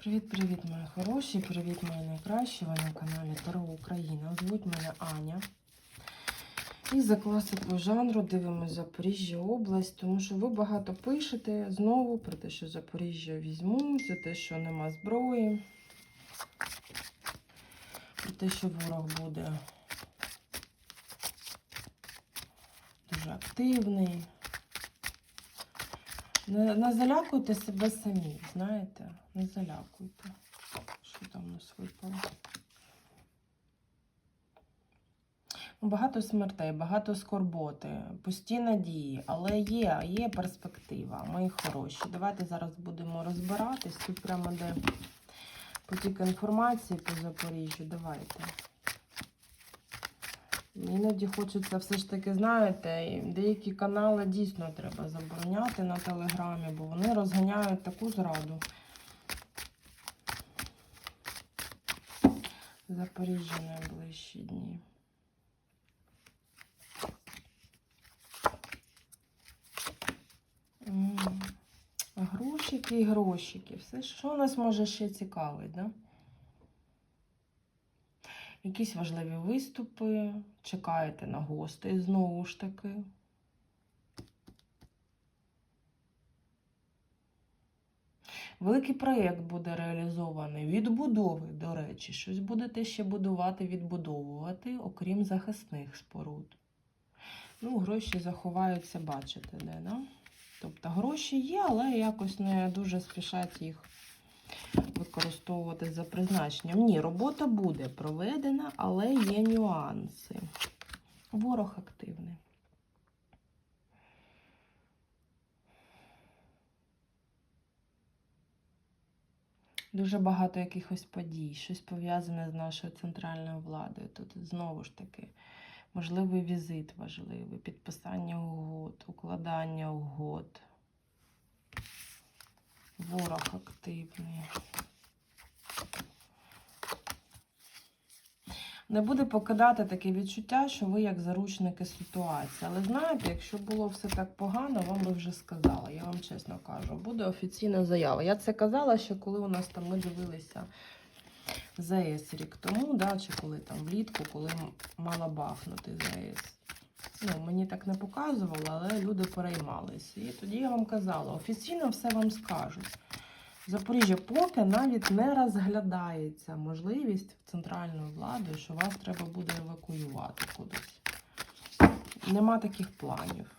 Привіт-привіт, мої хороші! Привіт, мої найкращі! Ви на каналі Таро Україна. Звуть мене Аня. І за класикою жанру дивимося Запоріжжя область, тому що ви багато пишете знову про те, що Запоріжжя візьмуть, за те, що нема зброї, про те, що ворог буде дуже активний. Не, не залякуйте себе самі, знаєте? Не залякуйте. Що там у нас випало? Ну, Багато смертей, багато скорботи, пусті надії, але є, є перспектива, мої хороші. Давайте зараз будемо розбиратись. Тут прямо де потік інформації по Запоріжжю. Давайте. Іноді хочеться все ж таки, знаєте, деякі канали дійсно треба забороняти на телеграмі, бо вони розганяють таку зраду. Запоріжжя найближчі дні. Грошики і грошики. Все, що нас може ще цікавить, да? Якісь важливі виступи, чекаєте на гостей знову ж таки. Великий проєкт буде реалізований. Відбудови, до речі, щось будете ще будувати, відбудовувати, окрім захисних споруд. Ну, гроші заховаються, бачите, де, да? Тобто гроші є, але якось не дуже спішать їх використовувати за призначенням. Ні, робота буде проведена, але є нюанси. Ворог активний. Дуже багато якихось подій, щось пов'язане з нашою центральною владою. Тут знову ж таки можливий візит важливий, підписання угод, укладання угод. Ворог активний. Не буде покидати таке відчуття, що ви як заручники ситуації. Але знаєте, якщо було все так погано, вам би вже сказала. Я вам чесно кажу, буде офіційна заява. Я це казала, що коли у нас там ми дивилися ЗАЕС рік тому, да, чи коли там влітку, коли мала бахнути ЗАЕС. Ну, мені так не показували, але люди переймалися. І тоді я вам казала, офіційно все вам скажуть. Запоріжжя поки навіть не розглядається можливість центральної влади, що вас треба буде евакуювати кудись. Нема таких планів.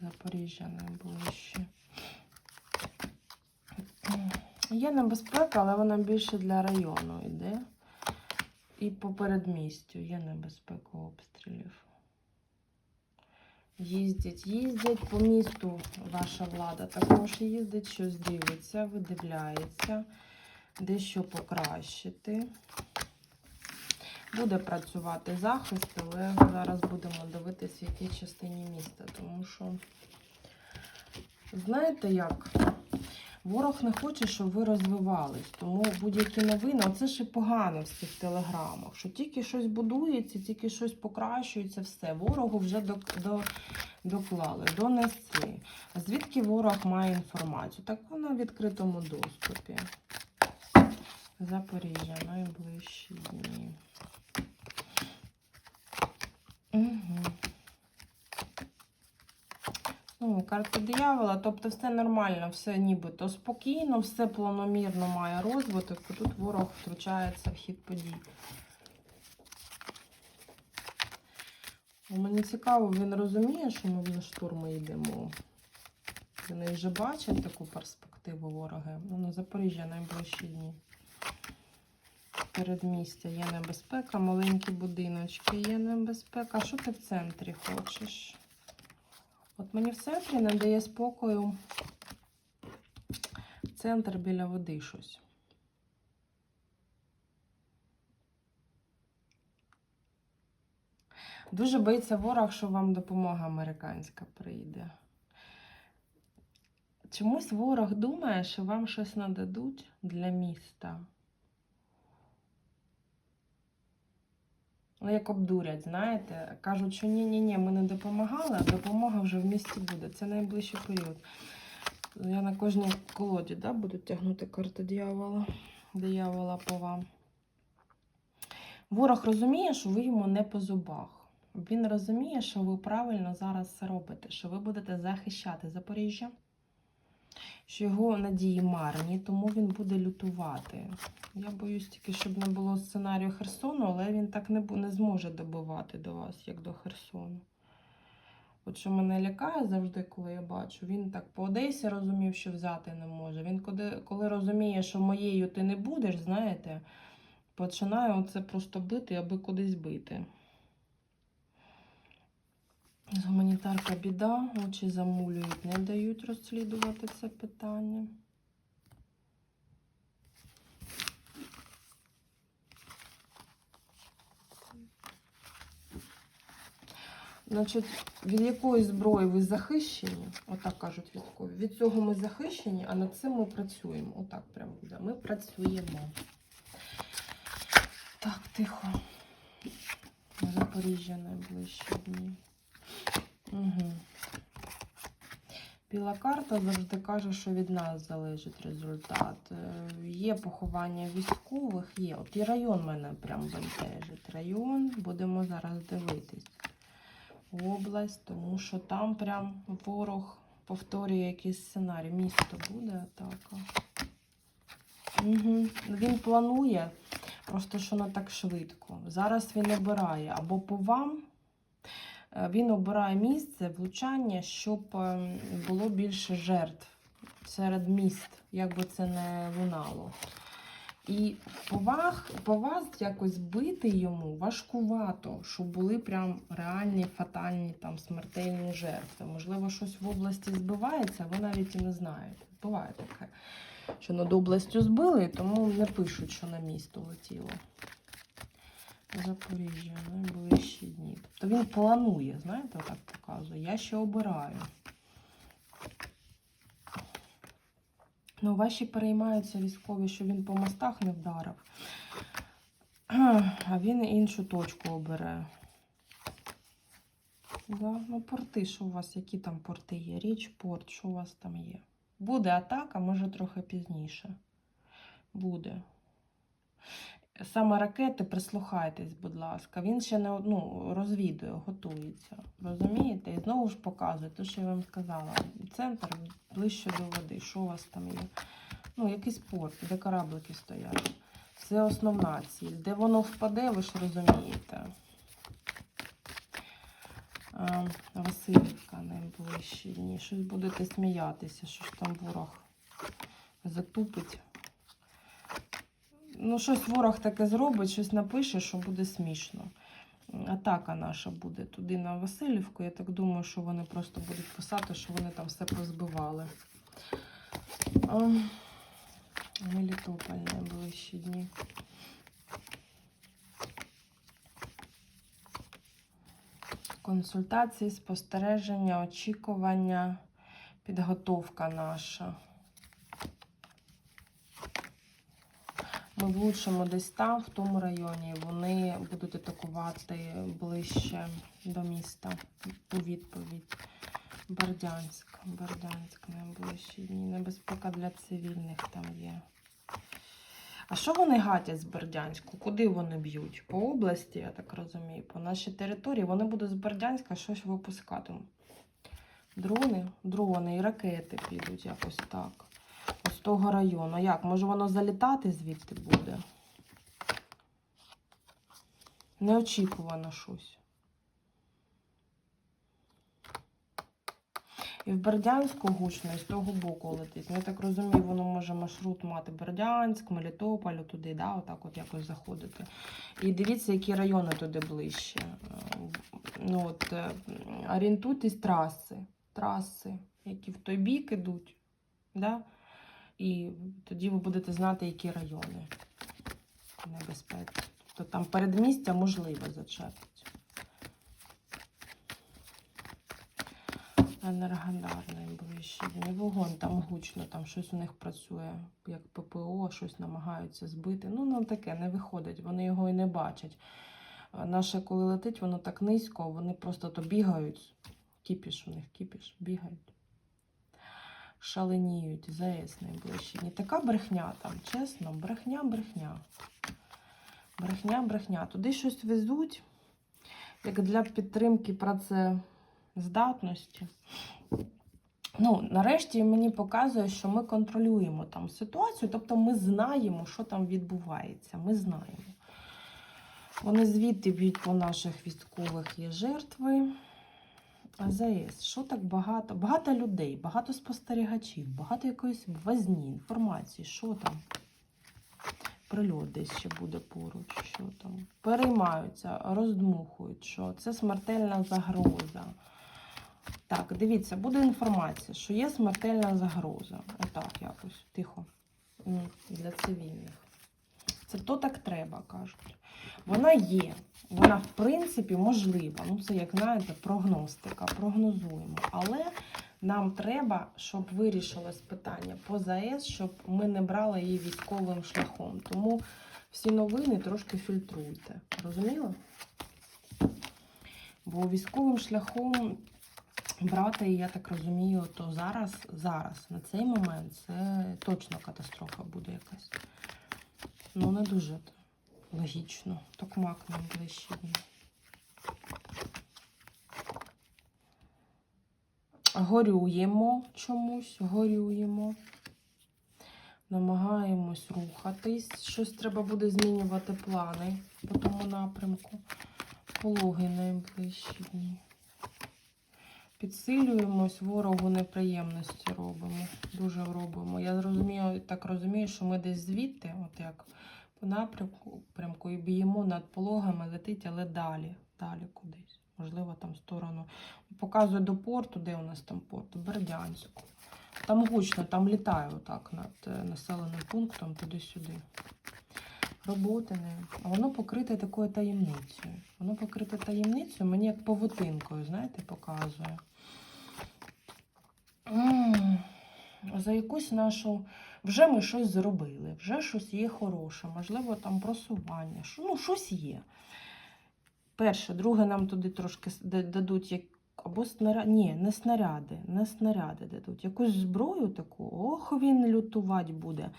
Запоріжжя найближче. Є небезпека, але вона більше для району йде. І по передмістю є небезпека обстрілів. Їздять, їздять по місту ваша влада. Також їздить, щось дивиться, видивляється, дещо покращити. Буде працювати захист, але зараз будемо дивитися, в якій частині міста. Тому що, знаєте як? Ворог не хоче, щоб ви розвивались. Тому будь-які новини, оце ще погано в цих телеграмах, що тільки щось будується, тільки щось покращується, все. Ворогу вже до, до, доклали, донесли. Звідки ворог має інформацію? Так вона в відкритому доступі. Запоріжжя, найближчі дні. Угу. Карта диявола, тобто все нормально, все нібито спокійно, все планомірно має розвиток, і тут ворог втручається в хід подій. Ну, Мені цікаво, він розуміє, що ми на штурми йдемо. Вони вже бачать таку перспективу вороги. Ну, на Запоріжжя найближчі дні. Передмістя є небезпека, маленькі будиночки, є небезпека. Що ти в центрі хочеш? От мені в центрі не дає спокою центр біля води щось. Дуже боїться ворог, що вам допомога американська прийде. Чомусь ворог думає, що вам щось нададуть для міста. Ну, як обдурять, знаєте, кажуть, що ні-ні-ні, ми не допомагали, а допомога вже в місті буде. Це найближчий період. Я на кожній колоді да, буду тягнути карту дьявола. Диявола по вам. Ворог розуміє, що ви йому не по зубах. Він розуміє, що ви правильно зараз це робите, що ви будете захищати Запоріжжя, що його надії марні, тому він буде лютувати. Я боюсь тільки, щоб не було сценарію Херсону, але він так не, не зможе добивати до вас, як до Херсону. От що мене лякає завжди, коли я бачу, він так по Одесі розумів, що взяти не може. Він коли, коли розуміє, що моєю ти не будеш, знаєте, починає оце просто бити, аби кудись бити. Гуманітарка біда, очі замулюють, не дають розслідувати це питання. Значить, від якої зброї ви захищені, отак кажуть військові, від цього ми захищені, а над цим ми працюємо. Отак прямо буде. Ми працюємо. Так, тихо. Запоріжжя найближчі дні. Угу. Біла карта завжди каже, що від нас залежить результат. Е, Є поховання військових, є. От і район мене прям бентежить. Район, будемо зараз дивитись. Область, тому що там прям ворог повторює якийсь сценарій. Місто буде атака. Угу. Він планує, просто що не так швидко. Зараз він обирає або по вам. Е, Він обирає місце влучання, щоб е, було більше жертв серед міст, як би це не лунало. І по вас, по вас якось бити йому важкувато, щоб були прям реальні фатальні там смертельні жертви. Можливо, щось в області збивається, ви навіть і не знаєте. Буває таке, що над областю збили, тому не пишуть, що на місто летіло. Запоріжжя, найближчі дні. Тобто він планує, знаєте, отак показує. Я ще обираю. Ну, ваші переймаються військові, що він по мостах не вдарив, а він іншу точку обере. Да, ну, порти, що у вас, які там порти є? Річ, порт, що у вас там є? Буде атака, може трохи пізніше. Буде. Саме ракети, прислухайтесь, будь ласка. Він ще не ну, розвідує, готується. Розумієте? І знову ж показує те, що я вам сказала. Центр ближче до води. Що у вас там є? Ну, якийсь порт, де кораблики стоять. Це основна ціль. Де воно впаде, ви ж розумієте. А, Васильівка найближчі дні. Щось будете сміятися, що ж там ворог затупить. Ну, щось ворог таке зробить, щось напише, що буде смішно. Атака наша буде туди на Васильівку. Я так думаю, що вони просто будуть писати, що вони там все позбивали. Мелітополь найближчі дні. Консультації, спостереження, очікування, підготовка наша. Ми влучимо десь там, в тому районі. Вони будуть атакувати ближче до міста у відповідь. Бердянськ. Бердянськ найближчі дні. Небезпека для цивільних там є. А що вони гатять з Бердянську? Куди вони б'ють? По області, я так розумію, по нашій території. Вони будуть з Бердянська щось випускати. Дрони, дрони і ракети підуть якось так. Того району. Як? Може воно залітати звідти буде? Неочікувано щось. І в Бердянську гучно, і з того боку летить. Ну, я так розумію, воно може маршрут мати Бердянськ, Мелітополь, туди, да, отак от якось заходити. І дивіться, які райони туди ближче. Ну, от, е, орієнтуйтесь траси. Траси, які в той бік ідуть. Да? І тоді ви будете знати, які райони небезпеки. Тобто там передмістя можливо зачепить. Енергодар найближчі дні. Вогонь там гучно, там щось у них працює, як ППО, щось намагаються збити. Ну, ну таке не виходить, вони його і не бачать. Наше, коли летить, воно так низько, вони просто то бігають. Кіпіш у них, кіпіш, бігають. Шаленіють ЗАЕС найближчі. Така брехня там, чесно, брехня, брехня. Брехня, брехня. Туди щось везуть, як для підтримки працездатності. Ну, нарешті мені показує, що ми контролюємо там ситуацію, тобто ми знаємо, що там відбувається. Ми знаємо. Вони звідти б'ють по наших військових є жертви. АЗС, що так багато? Багато людей, багато спостерігачів, багато якоїсь возні, інформації, що там? Прильот десь ще буде поруч, що там. Переймаються, роздмухують, що це смертельна загроза. Так, дивіться, буде інформація, що є смертельна загроза. Отак якось, тихо. Для цивільних. Це то так треба, кажуть. Вона є. Вона, в принципі, можлива. Ну, це, як знаєте, прогностика, прогнозуємо. Але нам треба, щоб вирішилось питання по ЗАЕС, щоб ми не брали її військовим шляхом. Тому всі новини трошки фільтруйте. Розуміло? Бо військовим шляхом брати, я так розумію, то зараз, зараз, на цей момент, це точно катастрофа буде якась. Ну, не дуже логічно. Токмак нам ближчі дні. Горюємо чомусь, горюємо. Намагаємось рухатись. Щось треба буде змінювати плани по тому напрямку. Пологи найближчі дні. Підсилюємось, ворогу неприємності робимо. Дуже робимо. Я розумію, так розумію, що ми десь звідти, от як по напрямку прямку, і б'ємо над пологами, летить, але далі, далі кудись. Можливо, там сторону. Показую до порту, де у нас там порт? Бердянську. Там гучно, там літаю отак над е, населеним пунктом туди-сюди. Роботи не. А воно покрите такою таємницею. Воно покрите таємницею, мені як павутинкою, знаєте, показує. За якусь нашу. Вже ми щось зробили, вже щось є хороше, можливо, там просування. Ну, щось є. Перше, друге, нам туди трошки дадуть як або снаряди. Ні, не снаряди, не снаряди дадуть. Якусь зброю таку, ох, він лютувати буде.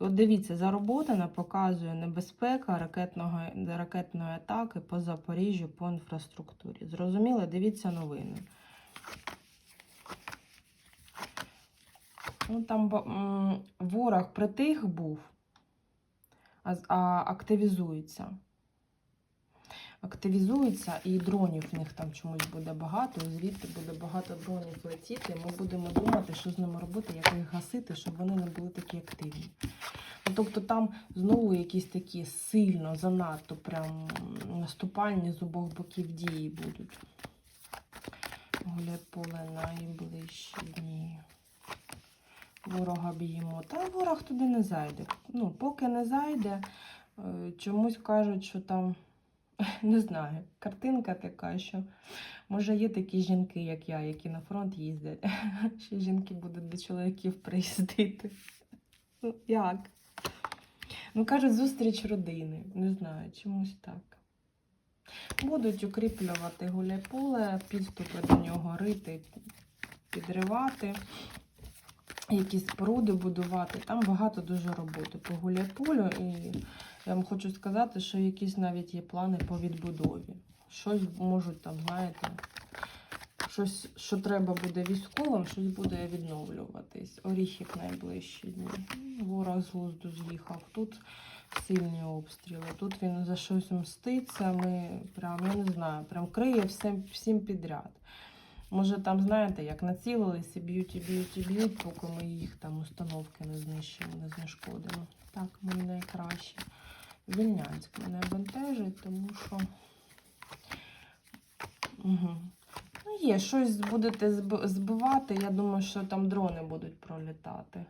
І от дивіться, зароботана показує небезпека ракетного, ракетної атаки по Запоріжжю, по інфраструктурі. Зрозуміли? Дивіться новини. Ну, там ворог притих був, а, активізується. Активізується і дронів в них там чомусь буде багато, звідти буде багато дронів летіти. Ми будемо думати, що з ними робити, як їх гасити, щоб вони не були такі активні. Ну, тобто там знову якісь такі сильно, занадто прям наступальні з обох боків дії будуть. Гуляй поле найближчі дні. Ворога б'ємо. Та ворог туди не зайде. Ну, поки не зайде, е, чомусь кажуть, що там, не знаю, картинка така, що може є такі жінки, як я, які на фронт їздять. Що жінки будуть до чоловіків приїздити. Ну, як? Ну, кажуть, зустріч родини. Не знаю, чомусь так. Будуть укріплювати гуляй-поле, підступи до нього рити, підривати, якісь споруди будувати. Там багато дуже роботи по гуляй-полю. І я вам хочу сказати, що якісь навіть є плани по відбудові. Щось можуть там, знаєте, щось, що треба буде військовим, щось буде відновлюватись. Оріхів найближчі дні. Ворог з глузду з'їхав. Тут сильні обстріли. Тут він за щось мститься. Ми прям, я не знаю, прям криє всім, всім підряд. Може, там, знаєте, як націлилися, б'ють і б'ють і б'ють, поки ми їх там установки не знищимо, не знешкодимо. Так, ми найкраще. Вільнянськ мене бентежить, тому що. Угу. Ну, є, щось будете збивати. Я думаю, що там дрони будуть пролітати.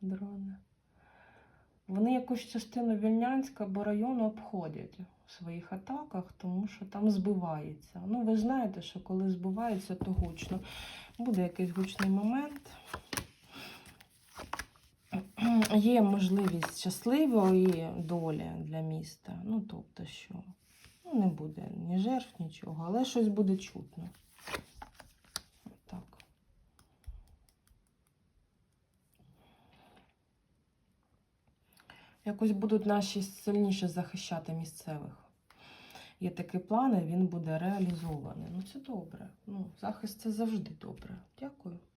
Дрони. Вони якусь частину Вільнянська або району обходять у своїх атаках, тому що там збивається. Ну, ви знаєте, що коли збивається, то гучно. Буде якийсь гучний момент. Є можливість щасливої долі для міста. Ну, тобто, що ну, не буде ні жертв, нічого, але щось буде чутно. Так. Якось будуть наші сильніше захищати місцевих. Є такий план, він буде реалізований. Ну, це добре. Ну, захист це завжди добре. Дякую.